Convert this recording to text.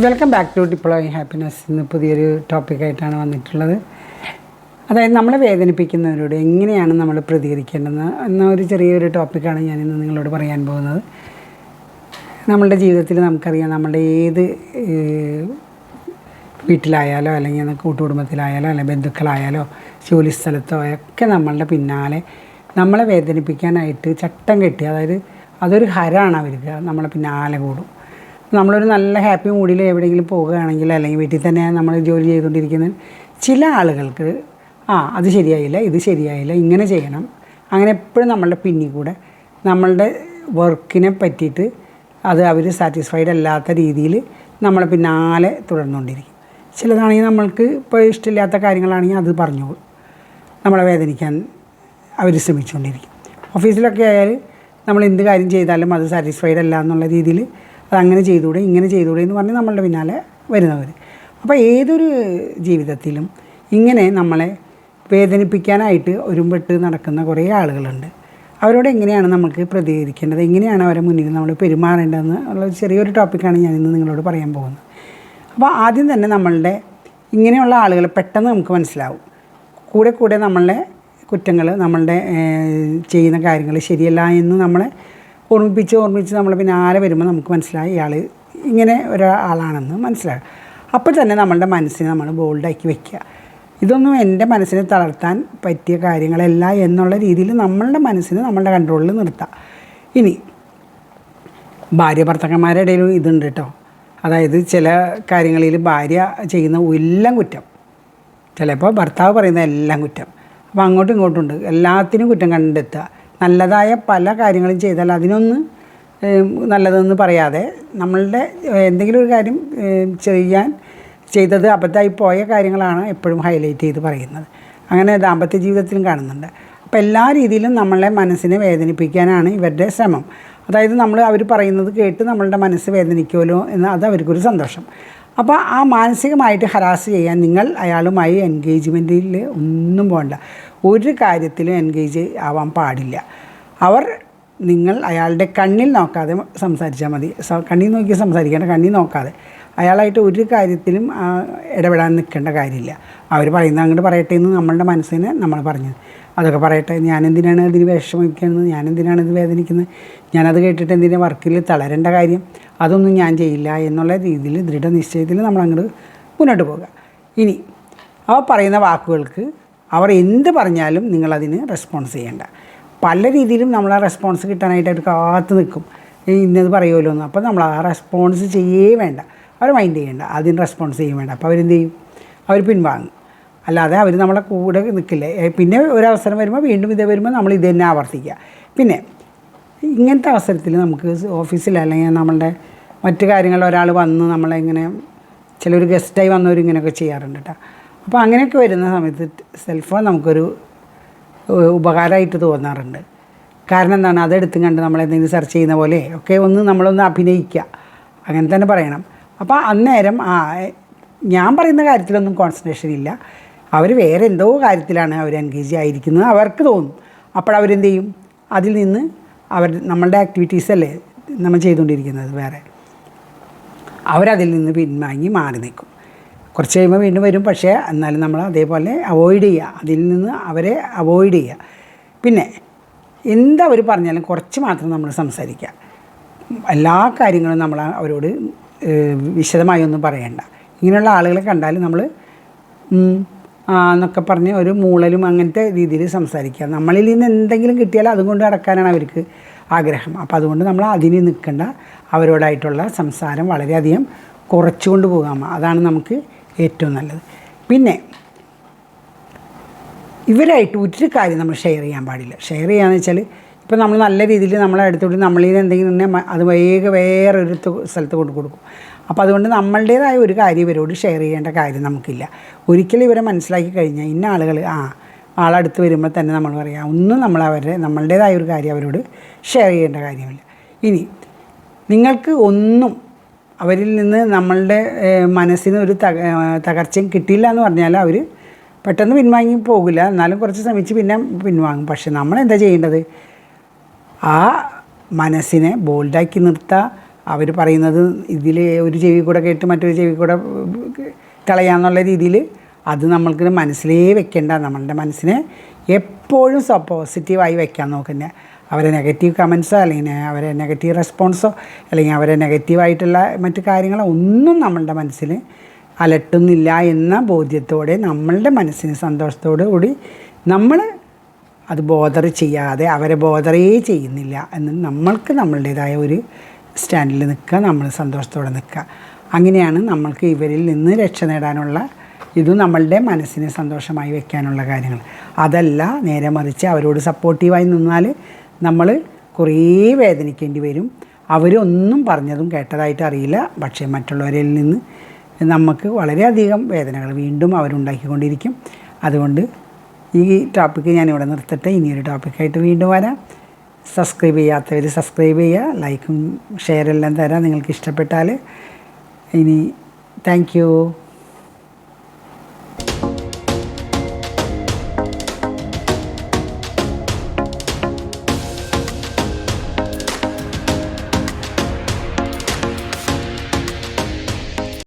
Welcome back to deploy happiness ഇന്ന് പുതിയൊരു ടോപ്പിക്കായിട്ടാണ് വന്നിട്ടുള്ളത്. അതായത് നമ്മളെ വേദനിപ്പിക്കുന്നവരോട് എങ്ങനെയാണ് നമ്മൾ പ്രതികരിക്കേണ്ടത് എന്ന ഒരു ചെറിയൊരു ടോപ്പിക്കാണ് ഇന്ന് നിങ്ങളോട് പറയാൻ പോകുന്നത്. നമ്മളുടെ ജീവിതത്തിൽ നമുക്കറിയാം നമ്മളുടെ ഏത് വീട്ടിലായാലോ അല്ലെങ്കിൽ കൂട്ടുകുടുംബത്തിലായാലോ അല്ലെങ്കിൽ ബന്ധുക്കളായാലോ ജോലി സ്ഥലത്തോ ഒക്കെ നമ്മളുടെ പിന്നാലെ നമ്മളെ വേദനിപ്പിക്കാനായിട്ട് ചട്ടം കെട്ടി അതായത് അതൊരു ഹരാണ് അവർക്ക്. നമ്മളെ പിന്നാലെ കൂടും. നമ്മളൊരു നല്ല ഹാപ്പി മൂഡിൽ എവിടെയെങ്കിലും പോവുകയാണെങ്കിൽ അല്ലെങ്കിൽ വീട്ടിൽ തന്നെ നമ്മൾ ജോലി ചെയ്തുകൊണ്ടിരിക്കുന്ന ചില ആളുകൾക്ക് ആ അത് ശരിയായില്ല ഇത് ശരിയായില്ല ഇങ്ങനെ ചെയ്യണം. അങ്ങനെ എപ്പോഴും നമ്മളുടെ പിന്നിൽ കൂടെ നമ്മളുടെ വർക്കിനെ പറ്റിയിട്ട് അത് അവർ സാറ്റിസ്ഫൈഡ് അല്ലാത്ത രീതിയിൽ നമ്മളെ പിന്നാലെ തുടർന്നുകൊണ്ടിരിക്കും. ചിലതാണെങ്കിൽ നമ്മൾക്ക് ഇപ്പോൾ ഇഷ്ടമില്ലാത്ത കാര്യങ്ങളാണെങ്കിൽ അത് പറഞ്ഞു നമ്മളെ വേദനിക്കാൻ അവർ ശ്രമിച്ചുകൊണ്ടിരിക്കും. ഓഫീസിലൊക്കെ ആയാൽ നമ്മൾ എന്ത് കാര്യം ചെയ്താലും അത് സാറ്റിസ്ഫൈഡ് അല്ല എന്നുള്ള രീതിയിൽ അത് അങ്ങനെ ചെയ്തുകൂടെ ഇങ്ങനെ ചെയ്തുകൂടെ എന്ന് പറഞ്ഞ് നമ്മളുടെ പിന്നാലെ വരുന്നവർ. അപ്പോൾ ഏതൊരു ജീവിതത്തിലും ഇങ്ങനെ നമ്മളെ വേദനിപ്പിക്കാനായിട്ട് ഒരുമ്പെട്ട് നടക്കുന്ന കുറേ ആളുകളുണ്ട്. അവരോട് എങ്ങനെയാണ് നമുക്ക് പ്രതികരിക്കേണ്ടത്? എങ്ങനെയാണ് അവരെ മുന്നിൽ നമ്മൾ പെരുമാറേണ്ടതെന്ന് ഉള്ള ചെറിയൊരു ടോപ്പിക്കാണ് ഇന്ന് നിങ്ങളോട് പറയാൻ പോകുന്നത്. അപ്പോൾ ആദ്യം തന്നെ നമ്മളുടെ ഇങ്ങനെയുള്ള ആളുകളെ പെട്ടെന്ന് നമുക്ക് മനസ്സിലാവും. കൂടെ കൂടെ നമ്മളുടെ കുറ്റങ്ങൾ നമ്മളുടെ ചെയ്യുന്ന കാര്യങ്ങൾ ശരിയല്ല എന്ന് നമ്മളെ ഓർമ്മിപ്പിച്ച് ഓർമ്മിച്ച് നമ്മൾ പിന്നെ ആരെ വരുമ്പോൾ നമുക്ക് മനസ്സിലായി ഇയാൾ ഇങ്ങനെ ഒരാളാണെന്ന് മനസ്സിലാകും അപ്പോൾ തന്നെ നമ്മളുടെ മനസ്സിനെ നമ്മൾ ബോൾഡാക്കി വെക്കുക ഇതൊന്നും എന്റെ മനസ്സിനെ തളർത്താൻ പറ്റിയ കാര്യങ്ങളല്ല എന്നുള്ള രീതിയിൽ നമ്മളുടെ മനസ്സിനെ നമ്മളുടെ കൺട്രോളിൽ നിർത്താം. ഇനി ഭാര്യ ഭർത്തക്കന്മാരുടെ ഇടയിലും ഇതുണ്ട് കേട്ടോ അതായത് ചില കാര്യങ്ങളിൽ ഭാര്യ ചെയ്യുന്ന എല്ലാം കുറ്റം. ചിലപ്പോൾ ഭർത്താവ് പറയുന്ന എല്ലാം കുറ്റം. അപ്പോൾ അങ്ങോട്ടും ഇങ്ങോട്ടും ഉണ്ട്. എല്ലാത്തിനും കുറ്റം കണ്ടെത്തുക. നല്ലതായ പല കാര്യങ്ങളും ചെയ്താൽ അതിനൊന്ന് നല്ലതെന്ന് പറയാതെ നമ്മളുടെ എന്തെങ്കിലും ഒരു കാര്യം ചെയ്യാൻ ചെയ്തത് അബദ്ധമായി പോയ കാര്യങ്ങളാണ് എപ്പോഴും ഹൈലൈറ്റ് ചെയ്ത് പറയുന്നത്. അങ്ങനെ ദാമ്പത്യ ജീവിതത്തിലും കാണുന്നുണ്ട്. അപ്പോൾ എല്ലാ രീതിയിലും നമ്മളെ മനസ്സിനെ വേദനിപ്പിക്കാനാണ് ഇവരുടെ ശ്രമം. അതായത് നമ്മൾ അവർ പറയുന്നത് കേട്ട് നമ്മളുടെ മനസ്സ് വേദനിക്കുമല്ലോ എന്ന് അത് അവർക്കൊരു സന്തോഷം. അപ്പോൾ ആ മാനസികമായിട്ട് ഹരാസ് ചെയ്യാൻ നിങ്ങൾ അയാളുമായി എൻഗേജ്മെന്റിൽ ഒന്നും പോകണ്ട ഒരു കാര്യത്തിലും എൻഗേജ് ആവാൻ പാടില്ല. അവർ നിങ്ങൾ അയാളുടെ കണ്ണിൽ നോക്കാതെ സംസാരിച്ചാൽ മതി. കണ്ണിൽ നോക്കി സംസാരിക്കേണ്ട കണ്ണിൽ നോക്കാതെ. അയാളായിട്ട് ഒരു കാര്യത്തിലും ഇടപെടാൻ നിൽക്കേണ്ട കാര്യമില്ല. അവർ പറയുന്നത് അങ്ങോട്ട് പറയട്ടെ എന്ന് നമ്മളുടെ മനസ്സിനെ നമ്മൾ പറഞ്ഞത് അതൊക്കെ പറയട്ടെ ഞാനെന്തിനാണ് ഇതിന് വിഷമിക്കുന്നത് ഞാനെന്തിനാണ് ഇത് വേദനിക്കുന്നത്? ഞാനത് കേട്ടിട്ട് എന്തിനാ വർക്കിൽ തളരേണ്ട കാര്യം? അതൊന്നും ഞാൻ ചെയ്യില്ല എന്നുള്ള രീതിയിൽ ദൃഢനിശ്ചയത്തിൽ നമ്മൾ അങ്ങോട്ട് മുന്നോട്ട് പോകുക ഇനി അവ പറയുന്ന വാക്കുകൾക്ക് അവർ എന്ത് പറഞ്ഞാലും നിങ്ങളതിന് റെസ്പോൺസ് ചെയ്യേണ്ട. പല രീതിയിലും നമ്മൾ ആ റെസ്പോൺസ് കിട്ടാനായിട്ട് അവർ കാത്തു നിൽക്കും. ഇന്നത് പറയുമല്ലോ എന്ന് അപ്പോൾ നമ്മൾ ആ റെസ്പോൺസ് ചെയ്യേ വേണ്ട. അവർ മൈൻഡ് ചെയ്യേണ്ട. അതിന് റെസ്പോൺസ് ചെയ്യും വേണ്ട. അപ്പോൾ അവരെന്ത് ചെയ്യും? അവർ പിൻവാങ്ങും. അല്ലാതെ അവർ നമ്മളെ കൂടെ നിൽക്കില്ല പിന്നെ പിന്നെ ഒരവസരം വരുമ്പോൾ വീണ്ടും ഇതേ വരുമ്പോൾ നമ്മൾ ഇത് തന്നെ ആവർത്തിക്കുക പിന്നെ ഇങ്ങനത്തെ അവസരത്തിൽ നമുക്ക് ഓഫീസിൽ അല്ലെങ്കിൽ നമ്മളുടെ മറ്റു കാര്യങ്ങൾ ഒരാൾ വന്ന് നമ്മളെ ഇങ്ങനെ ചിലർ ഗസ്റ്റായി വന്നവർ ഇങ്ങനെയൊക്കെ ചെയ്യാറുണ്ട് കേട്ടോ അപ്പോൾ അങ്ങനെയൊക്കെ വരുന്ന സമയത്ത് സെൽഫോൺ നമുക്കൊരു ഉപകാരമായിട്ട് തോന്നാറുണ്ട്. കാരണം എന്താണ്? അതെടുത്തും കണ്ട് നമ്മളെന്തെങ്കിലും സെർച്ച് ചെയ്യുന്ന പോലെ ഒക്കെ ഒന്ന് നമ്മളൊന്ന് അഭിനയിക്കുക അങ്ങനെ തന്നെ പറയണം. അപ്പോൾ അന്നേരം ആ ഞാൻ പറയുന്ന കാര്യത്തിലൊന്നും കോൺസെൻട്രേഷൻ ഇല്ല. അവർ വേറെ എന്തോ കാര്യത്തിലാണ് അവർ എൻഗേജ് ആയിരിക്കുന്നത് അവർക്ക് തോന്നും. അപ്പോൾ അവരെന്ത് ചെയ്യും? അതിൽ നിന്ന് അവർ നമ്മളുടെ ആക്ടിവിറ്റീസ് അല്ലേ നമ്മൾ ചെയ്തുകൊണ്ടിരിക്കുന്നത് വേറെ. അവരതിൽ നിന്ന് പിൻവാങ്ങി മാറി നിൽക്കും. കുറച്ച് കഴിയുമ്പോൾ വീണ്ടും വരും. പക്ഷേ എന്നാലും നമ്മൾ അതേപോലെ അവോയ്ഡ് ചെയ്യുക. അതിൽ നിന്ന് അവരെ അവോയ്ഡ് ചെയ്യുക. പിന്നെ എന്താ പറഞ്ഞാലും കുറച്ച് മാത്രം നമ്മൾ സംസാരിക്കുക. എല്ലാ കാര്യങ്ങളും നമ്മൾ അവരോട് വിശദമായി ഒന്നും പറയണ്ട. ഇങ്ങനെയുള്ള ആളുകളെ കണ്ടാൽ നമ്മൾ എന്നൊക്കെ പറഞ്ഞ് ഒരു മൂളലും അങ്ങനത്തെ രീതിയിൽ സംസാരിക്കുക. നമ്മളിൽ നിന്ന് എന്തെങ്കിലും കിട്ടിയാൽ അതുകൊണ്ട് അടക്കാനാണ് അവർക്ക് ആഗ്രഹം. അപ്പോൾ അതുകൊണ്ട് നമ്മൾ അതിന് നിൽക്കേണ്ട. അവരോടായിട്ടുള്ള സംസാരം വളരെയധികം കുറച്ചുകൊണ്ട് പോകാം. അതാണ് നമുക്ക് ഏറ്റവും നല്ലത്. പിന്നെ ഇവരായിട്ട് ഒരു കാര്യം നമ്മൾ ഷെയർ ചെയ്യാൻ പാടില്ല. ഷെയർ ചെയ്യാന്ന് വെച്ചാൽ ഇപ്പോൾ നമ്മൾ നല്ല രീതിയിൽ നമ്മളെ അടുത്തോട്ട് നമ്മളിൽ എന്തെങ്കിലും അത് വേഗം വേറൊരു സ്ഥലത്ത് കൊണ്ട് കൊടുക്കും. അപ്പോൾ അതുകൊണ്ട് നമ്മളുടേതായ ഒരു കാര്യം ഇവരോട് ഷെയർ ചെയ്യേണ്ട കാര്യം നമുക്കില്ല. ഒരിക്കലും ഇവരെ മനസ്സിലാക്കി കഴിഞ്ഞാൽ ഇന്ന ആളുകൾ ആ ആളടുത്ത് വരുമ്പോൾ തന്നെ നമ്മൾ പറയാം ഒന്നും നമ്മൾ അവരുടെ നമ്മളുടേതായ ഒരു കാര്യം അവരോട് ഷെയർ ചെയ്യേണ്ട കാര്യമില്ല. ഇനി നിങ്ങൾക്ക് ഒന്നും അവരിൽ നിന്ന് നമ്മളുടെ മനസ്സിന് ഒരു തക തകർച്ചയും കിട്ടിയില്ല എന്ന് പറഞ്ഞാൽ അവർ പെട്ടെന്ന് പിൻവാങ്ങി പോകില്ല. എന്നാലും കുറച്ച് ശ്രമിച്ച് പിന്നെ പിൻവാങ്ങും. പക്ഷെ നമ്മൾ എന്താ ചെയ്യേണ്ടത്? ആ മനസ്സിനെ ബോൾഡാക്കി നിർത്തുക അവർ പറയുന്നത് ഇതിൽ ഒരു ചെവി കൂടെ കേട്ട് മറ്റൊരു ചെവി കൂടെ കളയാന്നുള്ള രീതിയിൽ അത് നമ്മൾക്ക് മനസ്സിലേ വെക്കേണ്ട നമ്മളുടെ മനസ്സിനെ എപ്പോഴും പോസിറ്റീവായി വെക്കാൻ നോക്കുന്നത് അവരെ നെഗറ്റീവ് കമൻസോ അല്ലെങ്കിൽ അവരെ നെഗറ്റീവ് റെസ്പോൺസോ അല്ലെങ്കിൽ അവരെ നെഗറ്റീവായിട്ടുള്ള മറ്റു കാര്യങ്ങളോ ഒന്നും നമ്മളുടെ മനസ്സിൽ അലട്ടുന്നില്ല എന്ന ബോധ്യത്തോടെ നമ്മളുടെ മനസ്സിന് സന്തോഷത്തോടു കൂടി നമ്മൾ അത് ബോധർ ചെയ്യാതെ അവരെ ബോധറേ ചെയ്യുന്നില്ല എന്ന് നമ്മൾക്ക് നമ്മളുടേതായ ഒരു സ്റ്റാൻഡിൽ നിൽക്കുക നമ്മൾ സന്തോഷത്തോടെ നിൽക്കുക. അങ്ങനെയാണ് നമ്മൾക്ക് ഇവരിൽ നിന്ന് രക്ഷ നേടാനുള്ള ഇതും നമ്മളുടെ മനസ്സിനെ സന്തോഷമായി വെക്കാനുള്ള കാര്യങ്ങൾ. അതല്ല നേരെ മറിച്ച് അവരോട് സപ്പോർട്ടീവായി നിന്നാൽ നമ്മൾ കുറേ വേദനിക്കേണ്ടി വരും. അവരൊന്നും പറഞ്ഞതും കേട്ടതായിട്ട് അറിയില്ല. പക്ഷേ മറ്റുള്ളവരിൽ നിന്ന് നമുക്ക് വളരെയധികം വേദനകൾ വീണ്ടും അവരുണ്ടാക്കിക്കൊണ്ടിരിക്കും. അതുകൊണ്ട് ഈ ടോപ്പിക്ക് ഞാനിവിടെ നിർത്തട്ടെ. ഇനിയൊരു ടോപ്പിക്കായിട്ട് വീണ്ടും വരാം. സബ്സ്ക്രൈബ് ചെയ്യാത്തവർ സബ്സ്ക്രൈബ് ചെയ്യുക ലൈക്കും ഷെയറെല്ലാം തരാം. നിങ്ങൾക്ക് ഇഷ്ടപ്പെട്ടാൽ ഇനി താങ്ക്